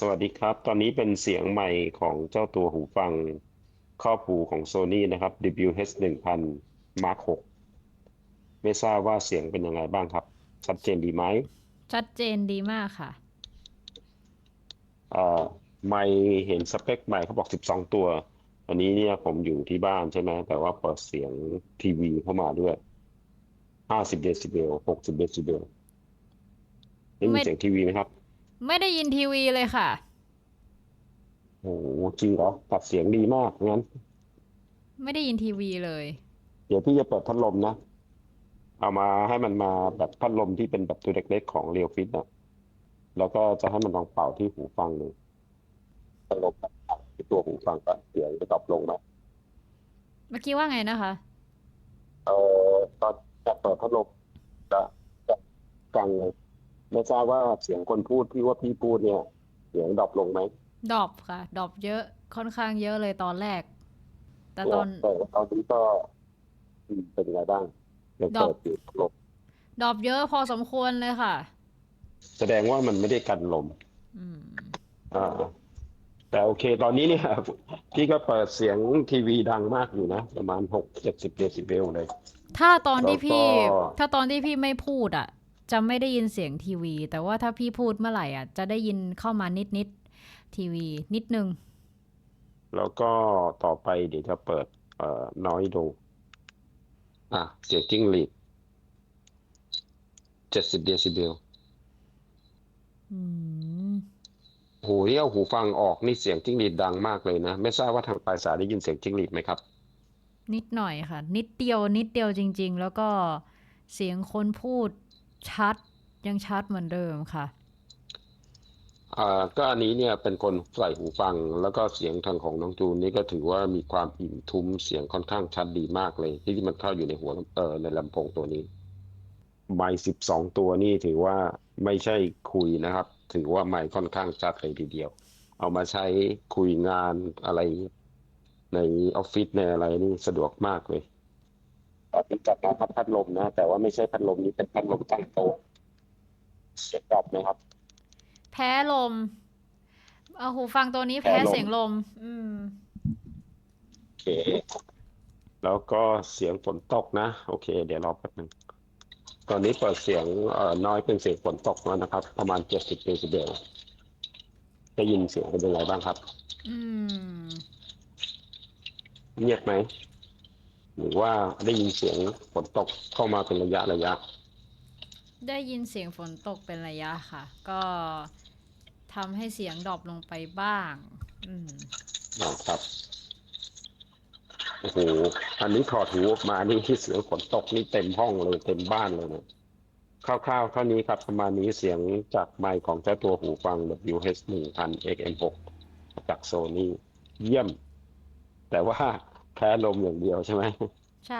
สวัสดีครับ ตอนนี้เป็นเสียงใหม่ของเจ้าตัวหูฟังครอบหูของ Sony นะครับ WH-1000 Mark 6ไม่ทราบว่าเสียงเป็นยังไงบ้างครับ ชัดเจนดีไหม ชัดเจนดีมากค่ะเอ่อไมค์เห็นสเปคไมค์เขาบอก 12 ตัว อันนี้เนี่ยผมอยู่ที่บ้านใช่ไหม แต่ว่าเปิดเสียงทีวีเข้ามาด้วย 50 เดซิเบล 60 เดซิเบลได้ยินไม่เสียงทีวีไหมครับ ไม่ได้ยินทีวีเลยค่ะ โอ้โหจริงเหรอตัดเสียงดีมากงั้น ไม่ได้ยินทีวีเลย เดี๋ยวพี่จะเปิดพัดลมนะ เอามาให้มันมาแบบพัดลมที่เป็นแบบตัวเล็กๆของเรียวฟิตนะแล้วก็จะให้มันลองเป่าที่หูฟังหนึ่งพัดลมแบบเป่าที่ตัวหูฟังก่อนเสียงจะดรอปลงไหมเมื่อกี้ว่าไงนะคะ เออตอนจะเปิดพัดลมจะจะกลางเลย ไม่ทราบว่าเสียงคนพูดพี่ว่าพี่พูดเนี่ย เสียงดรอปลงไหมดรอปค่ะดรอปเยอะค่อนข้างเยอะเลยตอนแรก แต่ตอนแต่ตอนนี้ก็อืมเป็นไงบ้างยังดรอเปิปดอยู่พัดลมดรอปเยอะพอสมควรเลยค่ะ แสดงว่ามันไม่ได้กันลมอืมอ่าแต่โอเค ตอนนี้เนี่ยพี่ก็เปิดเสียงทีวีดังมากอยู่นะ ประมาณหกเจ็ดสิบเดซิเบลเลย ถ้าตอนที่พี่แล้วก็ถ้าตอนที่พี่ไม่พูดอะ จะไม่ได้ยินเสียงทีวี แต่ว่าถ้าพี่พูดเมื่อไหร่อะจะได้ยินเข้ามานิดนิดๆทีวีนิดนึง แล้วก็ต่อไปเดี๋ยวจะเปิดเอ่อน้อยดู อะ เสียงจิ้งหรีดเจ็ดสิบเดซิเบลอืมโหที่เอาหูฟังออกนี่เสียงจิ้งหรีดดังมากเลยนะ ไม่ทราบว่าทางปลายสายได้ยินเสียงจิ้งหรีดไหมครับ นิดหน่อยค่ะ นิดเดียวนิดเดียวจริง ๆ แล้วก็เสียงคนพูด ชัดยังชัดเหมือนเดิมค่ะ อ่าก็อันนี้เนี่ยเป็นคนใส่หูฟัง แล้วก็เสียงทางของน้องจูนนี่ก็ถือว่ามีความอิ่มทุ้มเสียงค่อนข้างชัดดีมากเลย ที่มันเข้าอยู่ในหัวเออในลำโพงตัวนี้ไมค์สิบสองตัวนี่ถือว่าไม่ใช่คุยนะครับ ถือว่าไมค์ค่อนข้างชัดเลยทีเดียว เอามาใช้คุยงานอะไร ในออฟฟิศในอะไรนี่สะดวกมากเลย อนนี้จัดมาพัดพัดลมนะ แต่ว่าไม่ใช่พัดลมนี้เป็นพัดลมตั้งโต๊ะเสียงดรอปไหมครับ แพ้ลม เอาหูฟังตัวนี้แพ้แพ้ลม เสียงลม อืม โอเค แล้วก็เสียงฝนตกนะ โอเค เดี๋ยวรอแป๊บนึง ตอนนี้เปิดเสียงเอ่อน้อยเป็นเสียงฝนตกแล้วนะครับ ประมาณเจ็ดสิบเดซิเบลได้ยินเสียงเป็นยังไงบ้างครับ อืม เงียบไหม หรือว่าได้ยินเสียงฝนตกเข้ามาเป็นระยะระยะ ได้ยินเสียงฝนตกเป็นระยะค่ะ ก็ทำให้เสียงดรอปลงไปบ้าง อืมนะครับโอ้โหอันนี้ถอดหูออกมานี่ที่เสียงฝนตกนี่เต็มห้องเลยเต็มบ้านเลยนะคร่าวๆเท่านี้ครับ ประมาณนี้เสียงจากไมค์ของเจ้าตัวหูฟัง WH-1000 XM6 จากโซนี่เยี่ยม แต่ว่า แพ้ลมอย่างเดียวใช่ไหม ใช่